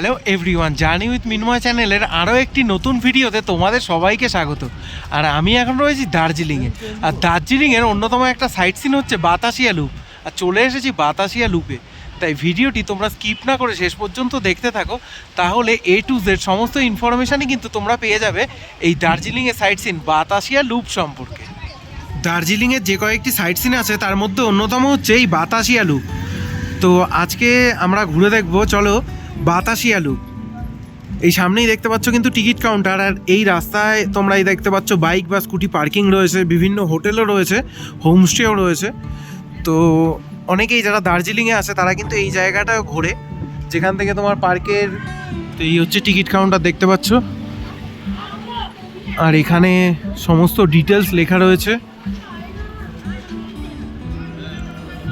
Hello everyone journey with Minmoy চ্যানেলের আরও একটি নতুন ভিডিওতে তোমাদের সবাইকে স্বাগত। আর আমি এখন রয়েছি দার্জিলিংয়ে আর দার্জিলিংয়ের অন্যতম একটা সাইট সিন হচ্ছে বাতাসিয়া লুপ আর চলে এসেছি বাতাসিয়া লুপে তাই ভিডিওটি তোমরা স্কিপ না করে শেষ পর্যন্ত দেখতে থাকো। তাহলে এ টু জেড সমস্ত ইনফরমেশানই কিন্তু তোমরা পেয়ে যাবে এই দার্জিলিংয়ের সাইট সিন বাতাসিয়া লুপ সম্পর্কে। দার্জিলিংয়ের যে কয়েকটি সাইট সিন আছে, তার মধ্যে অন্যতম হচ্ছে এই বাতাসিয়া লুপ তো আজকে আমরা ঘুরে দেখব, চলো বাতাসিয়া আলু। এই সামনেই দেখতে পাচ্ছ কিন্তু টিকিট কাউন্টার, আর এই রাস্তায় তোমরা এই দেখতে পাচ্ছ বাইক বা স্কুটি পার্কিং রয়েছে, বিভিন্ন হোটেলও রয়েছে, হোমস্টেও রয়েছে। তো অনেকেই যারা দার্জিলিংয়ে আছে, তারা কিন্তু এই জায়গাটা ঘোরে। যেখান থেকে তোমার পার্কের তো এই হচ্ছে টিকিট কাউন্টার দেখতে পাচ্ছ। আর এখানে সমস্ত ডিটেলস লেখা রয়েছে।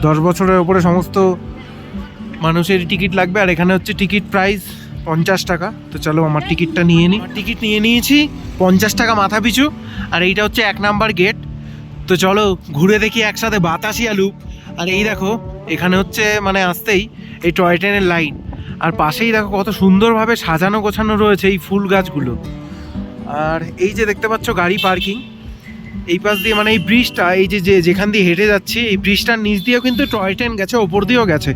দশ বছরের ওপরে সমস্ত মানুষের টিকিট লাগবে, আর এখানে হচ্ছে টিকিট প্রাইস পঞ্চাশ টাকা। তো চলো আমার টিকিটটা নিয়ে নিই। টিকিট নিয়ে নিয়েছি, পঞ্চাশ টাকা মাথা পিছু, আর এইটা হচ্ছে এক নাম্বার গেট। তো চলো ঘুরে দেখি একসাথে বাতাসিয়া লুপ। আর এই দেখো, এখানে হচ্ছে মানে আসতেই এই টয় ট্রেনের লাইন। আর পাশেই দেখো কত সুন্দরভাবে সাজানো গোছানো রয়েছে এই ফুল গাছগুলো। আর এই যে দেখতে পাচ্ছ গাড়ি পার্কিং এই পাশ দিয়ে মানে এই ব্রিজটা এই যে যেখান দিয়ে হেঁটে যাচ্ছি, এই ব্রিজটার নিচ দিয়েও কিন্তু টয় ট্রেন গেছে, ওপর দিয়েও গেছে।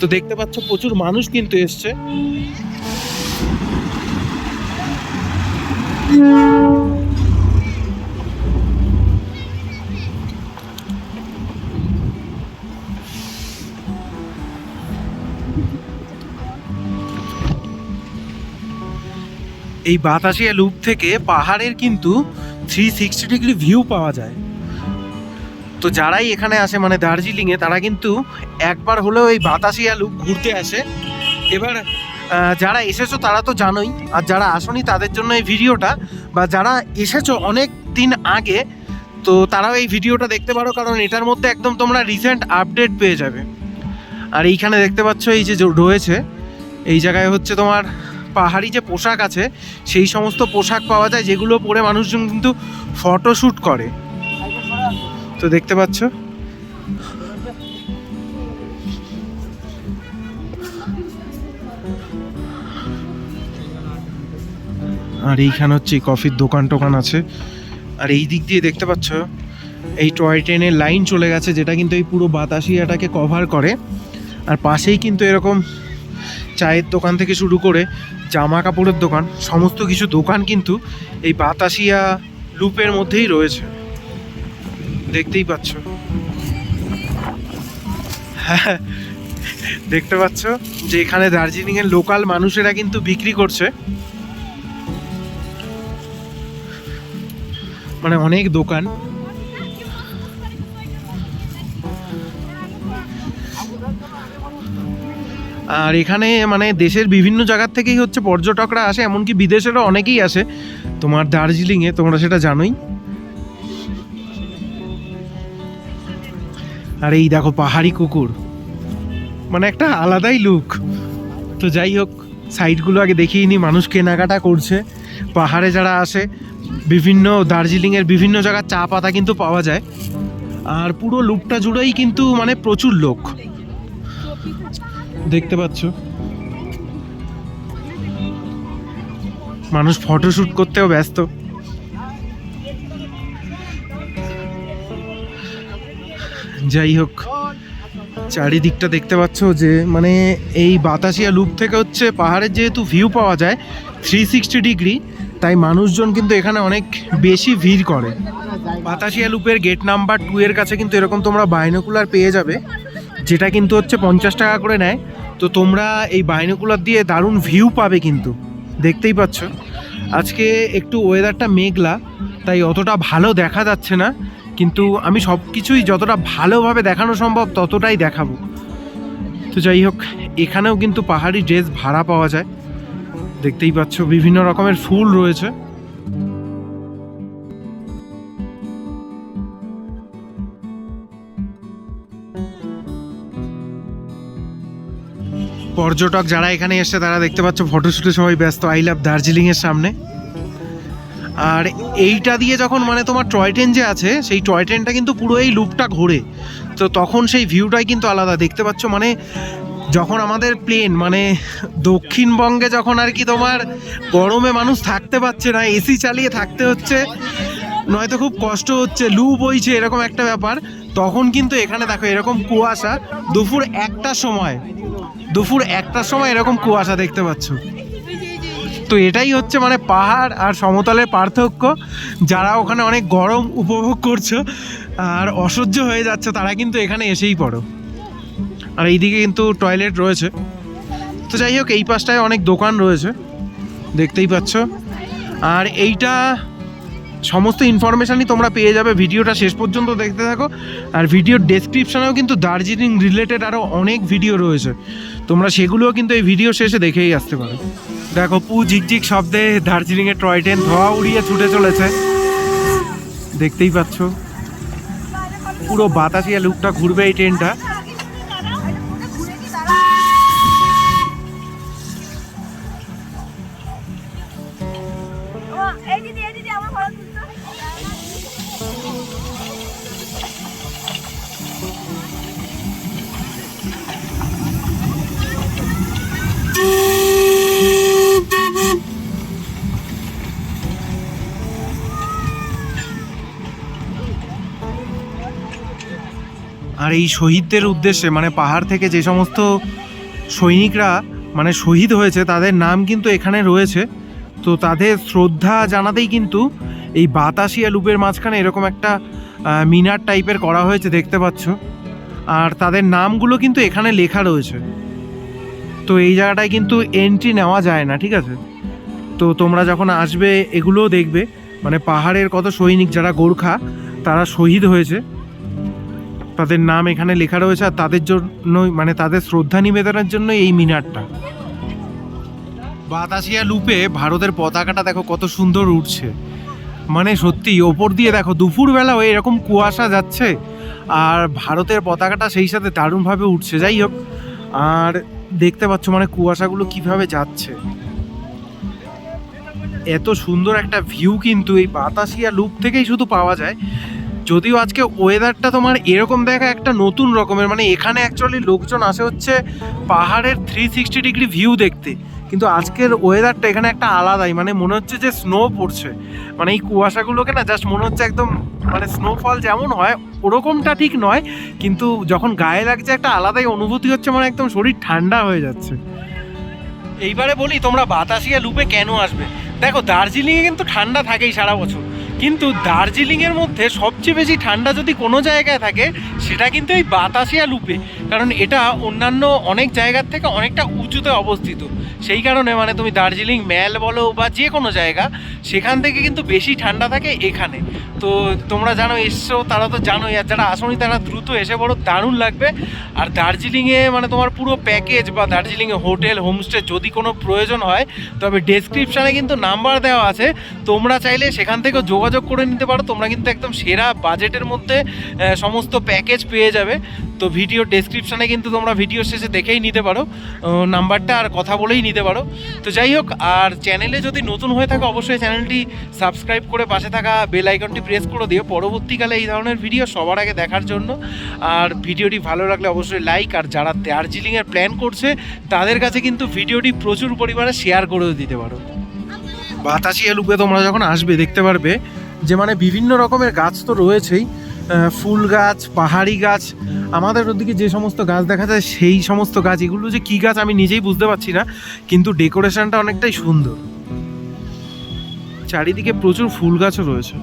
তো দেখতে পাচ্ছ প্রচুর মানুষ কিন্তু এসছে। এই বাতাসিয়া লুপ থেকে পাহাড়ের কিন্তু থ্রি সিক্সটি ডিগ্রি ভিউ পাওয়া যায়। তো যারাই এখানে আসে মানে দার্জিলিংয়ে, তারা কিন্তু একবার হলেও এই বাতাসি আলু ঘুরতে আসে। এবার যারা এসেছ, তারা তো জানোই, আর যারা আসনি, তাদের জন্য এই ভিডিওটা। বা যারা এসেছ অনেক দিন আগে, তো তারাও এই ভিডিওটা দেখতে পারো, কারণ এটার মধ্যে একদম তোমরা রিসেন্ট আপডেট পেয়ে যাবে। আর এইখানে দেখতে পাচ্ছ, এই যে রয়েছে, এই জায়গায় হচ্ছে তোমার পাহাড়ি যে পোশাক আছে, সেই সমস্ত পোশাক পাওয়া যায়, যেগুলো পরে মানুষজন কিন্তু ফটোশ্যুট করে। তো দেখতে পাচ্ছ? আর এইখানে হচ্ছে কফির দোকান টোকান আছে। আর এই দিক দিয়ে দেখতে পাচ্ছ, এই টয় ট্রেনের লাইন চলে গেছে, যেটা কিন্তু এই পুরো বাতাসিয়াটাকে কভার করে। আর পাশেই কিন্তু এরকম চায়ের দোকান থেকে শুরু করে জামা কাপড়ের দোকান, সমস্ত কিছু দোকান কিন্তু এই বাতাসিয়া লুপের মধ্যেই রয়েছে। দেখতেই পাচ্ছ। হ্যাঁ দেখতে পাচ্ছ যে এখানে দার্জিলিংয়ের লোকাল মানুষেরা কিন্তু বিক্রি করছে। মানে অনেক দোকান। আর এখানে মানে দেশের বিভিন্ন জায়গার থেকেই হচ্ছে পর্যটকরা আসে, এমনকি বিদেশেরও অনেকেই আসে। তোমার দার্জিলিংয়ে, তোমরা সেটা জানোই। আর এই দেখো, পাহাড়ি কুকুর। মানে একটা আলাদাই লুক তো যাই হোক সাইডগুলো আগে দেখিয়ে নি, মানুষ কেনাকাটা করছে। পাহাড়ে যারা আসে, বিভিন্ন দার্জিলিংয়ের বিভিন্ন জায়গার চা পাতা কিন্তু পাওয়া যায়। আর পুরো লুকটা জুড়েই কিন্তু মানে প্রচুর লোক। দেখতে পাচ্ছ? মানুষ ফটোশ্যুট করতেও ব্যস্ত। যাই হোক, চারিদিকটা দেখতে পাচ্ছ যে মানে এই বাতাসিয়া লুপ থেকে হচ্ছে পাহাড়ের যেহেতু ভিউ পাওয়া যায় থ্রি সিক্সটি ডিগ্রি তাই মানুষজন কিন্তু এখানে অনেক বেশি ভিড় করে। বাতাসিয়া লুপের গেট নাম্বার টু এর কাছে কিন্তু এরকম তোমরা বাইনোকুলার পেয়ে যাবে। যেটা কিন্তু হচ্ছে পঞ্চাশ টাকা করে নেয়। তো তোমরা এই বাইনোকুলার দিয়ে দারুণ ভিউ পাবে কিন্তু। দেখতেই পাচ্ছ। আজকে একটু ওয়েদারটা মেঘলা, তাই অতটা ভালো দেখা যাচ্ছে না। কিন্তু আমি সব কিছুই যতটা ভালোভাবে দেখানো সম্ভব ততটাই দেখাবো। তো যাই হোক, এখানেও কিন্তু পাহাড়ি ড্রেস ভাড়া পাওয়া যায়। দেখতেই পাচ্ছ, বিভিন্ন রকমের ফুল রয়েছে। পর্যটক যারা এখানে এসে তারা দেখতে পাচ্ছ ফটোশ্যুটে সবাই ব্যস্ত। আই লাভ দার্জিলিংয়ের সামনে। আর এইটা দিয়ে যখন মানে তোমার টয় ট্রেন যে আছে, সেই টয় ট্রেনটা কিন্তু পুরো এই লুপটা ঘোরে। তো তখন সেই ভিউটাই কিন্তু আলাদা। দেখতে পাচ্ছ মানে যখন আমাদের প্লেন মানে দক্ষিণবঙ্গে যখন আর কি তোমার গরমে মানুষ থাকতে পারছে না এসি চালিয়ে থাকতে হচ্ছে নয়তো খুব কষ্ট হচ্ছে, লু বইছে, এরকম একটা ব্যাপার। তখন কিন্তু এখানে দেখো এরকম কুয়াশা, দুপুর একটার সময়। দুপুর একটার সময় এরকম কুয়াশা দেখতে পাচ্ছ। তো এটাই হচ্ছে মানে পাহাড় আর সমতলের পার্থক্য। যারা ওখানে অনেক গরম উপভোগ করছ আর অসহ্য হয়ে যাচ্ছে, তারা কিন্তু এখানে এসেই পড়ো। আর এইদিকে কিন্তু টয়লেট রয়েছে। তো যাই হোক, এই পাশটায় অনেক দোকান রয়েছে। দেখতেই পাচ্ছ। আর এইটা সমস্ত ইনফরমেশানই তোমরা পেয়ে যাবে। ভিডিওটা শেষ পর্যন্ত দেখতে থাকো। আর ভিডিওর ডেসক্রিপশনেও কিন্তু দার্জিলিং রিলেটেড আরও অনেক ভিডিও রয়েছে। তোমরা সেগুলোও কিন্তু এই ভিডিও শেষে দেখেই আসতে পারো। দেখো, পু ঝিকঝিক শব্দে দার্জিলিংয়ের টয় ট্রেন ধোয়া উড়িয়ে ছুটে চলেছে। দেখতেই পাচ্ছ? পুরো বাতাসিয়া লুকটা ঘুরবে এই ট্রেনটা। আর এই শহীদদের উদ্দেশ্যে মানে পাহাড় থেকে যে সমস্ত সৈনিকরা মানে শহীদ হয়েছে, তাদের নাম কিন্তু এখানে রয়েছে। তো তাদের শ্রদ্ধা জানাতেই কিন্তু এই বাতাসিয়া লুপের মাঝখানে এরকম একটা মিনার টাইপের করা হয়েছে, দেখতে পাচ্ছ। আর তাদের নামগুলো কিন্তু এখানে লেখা রয়েছে। তো এই জায়গাটায় কিন্তু এন্ট্রি নেওয়া যায় না, ঠিক আছে? তো তোমরা যখন আসবে, এগুলোও দেখবে। মানে পাহাড়ের কত সৈনিক, যারা গোর্খা, তারা শহীদ হয়েছে। তাদের নাম এখানে লেখা রয়েছে আর তাদের জন্য মানে তাদের শ্রদ্ধা নিবেদনের জন্য এই মিনারটা। বাতাসিয়া লুপে ভারতের পতাকাটা দেখো কত সুন্দর উঠছে। মানে সত্যি, ওপর দিয়ে দেখো দুপুরবেলা হয়ে এরকম কুয়াশা যাচ্ছে আর ভারতের পতাকাটা সেই সাথে দারুণভাবে উঠছে। যাই হোক, আর দেখতে পাচ্ছ মানে কুয়াশাগুলো কীভাবে যাচ্ছে। এত সুন্দর একটা ভিউ কিন্তু এই বাতাসিয়া লুপ থেকেই শুধু পাওয়া যায়। যদিও আজকে ওয়েদারটা তোমার এরকম দেখা একটা নতুন রকমের মানে এখানে অ্যাকচুয়ালি লোকজন আসে হচ্ছে পাহাড়ের থ্রি সিক্সটি ডিগ্রি ভিউ দেখতে। কিন্তু আজকের ওয়েদারটা এখানে একটা আলাদাই মানে মনে হচ্ছে যে স্নো পড়ছে। মানে এই কুয়াশাগুলোকে না জাস্ট মনে হচ্ছে একদম মানে স্নোফল যেমন হয়, ওরকমটা ঠিক নয়, কিন্তু যখন গায়ে লাগছে একটা আলাদাই অনুভূতি হচ্ছে মানে একদম শরীর ঠান্ডা হয়ে যাচ্ছে। এইবারে বলি, তোমরা বাতাসিয়া লুপে কেন আসবে? দেখো, দার্জিলিংয়ে কিন্তু ঠান্ডা থাকেই সারা বছর। কিন্তু দার্জিলিংয়ের মধ্যে সবচেয়ে বেশি ঠান্ডা যদি কোনো জায়গায় থাকে সেটা কিন্তু এই বাতাসিয়া লুপে, কারণ এটা অন্যান্য অনেক জায়গার থেকে অনেকটা উঁচুতে অবস্থিত। সেই কারণে মানে তুমি দার্জিলিং, ম্যাল বলো বা যে কোনো জায়গা, সেখান থেকে কিন্তু বেশি ঠান্ডা থাকে এখানে। তো তোমরা জানো এসছো তারা তো জানোই, আর যারা আসনি তারা দ্রুত এসে বড় দারুণ লাগবে। আর দার্জিলিংয়ে মানে তোমার পুরো প্যাকেজ বা দার্জিলিংয়ে হোটেল, হোমস্টে যদি কোনো প্রয়োজন হয়, তবে ডেসক্রিপশানে কিন্তু নাম্বার দেওয়া আছে। তোমরা চাইলে সেখান থেকেও যোগাযোগ করে নিতে পারো। তোমরা কিন্তু একদম সেরা বাজেটের মধ্যে সমস্ত প্যাকেজ পেয়ে যাবে। তো ভিডিও ডেসক্রিপশানে কিন্তু তোমরা ভিডিও শেষে দেখেই নিতে পারো। নাম্বারটা আর কথা বলেই নিতে পারো। তো যাই হোক, আর চ্যানেলে যদি নতুন হয়ে থাকে, অবশ্যই চ্যানেলটি সাবস্ক্রাইব করে পাশে থাকা বেল আইকনটি প্রেস করে দিও। পরবর্তীকালে এই ধরনের ভিডিও সবার আগে দেখার জন্য। আর ভিডিওটি ভালো লাগলে অবশ্যই লাইক আর যারা দার্জিলিংয়ের প্ল্যান করছে, তাদের কাছে কিন্তু ভিডিওটি প্রচুর পরিমাণে শেয়ার করেও দিতে পারো। বাতাসিয়া লুপে তোমরা যখন আসবে, দেখতে পারবে যে মানে বিভিন্ন রকমের গাছ তো রয়েছেই। ফুল গাছ, পাহাড়ি গাছ, আমাদের ওদিকে যে সমস্ত গাছ দেখা যায়, সেই সমস্ত গাছ, এগুলো যে কী গাছ আমি নিজেই বুঝতে পারছি না, কিন্তু ডেকোরেশনটা অনেকটাই সুন্দর। চারিদিকে প্রচুর ফুল গাছও রয়েছে।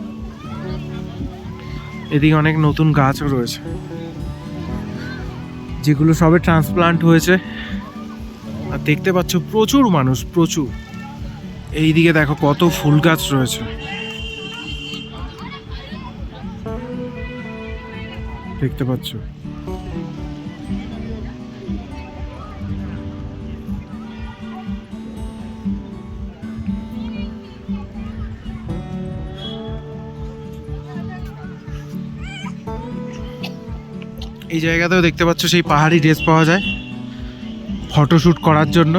এদিকে অনেক নতুন গাছও রয়েছে। যেগুলো সবে ট্রান্সপ্লান্ট হয়েছে। আর দেখতে পাচ্ছ, প্রচুর মানুষ, প্রচুর। এইদিকে দেখো কত ফুল গাছ রয়েছে। দেখতে পাচ্ছ? এই জায়গাতেও দেখতে পাচ্ছ সেই পাহাড়ি ড্রেস পাওয়া যায়। ফটোশ্যুট করার জন্য।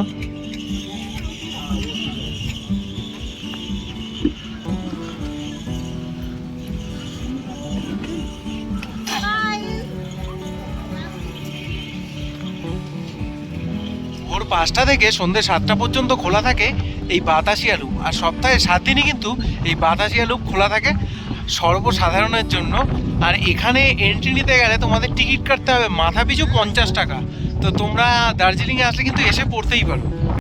পাঁচটা থেকে সন্ধ্যে সাতটা পর্যন্ত খোলা থাকে এই বাতাসি লুপ। আর সপ্তাহে সাত দিনই কিন্তু এই বাতাসি লুপ খোলা থাকে সর্বসাধারণের জন্য। আর এখানে এন্ট্রি নিতে গেলে তোমাদের টিকিট কাটতে হবে মাথা পিছু পঞ্চাশ টাকা। তো তোমরা দার্জিলিংয়ে আসলে কিন্তু এসে পড়তেই পারো।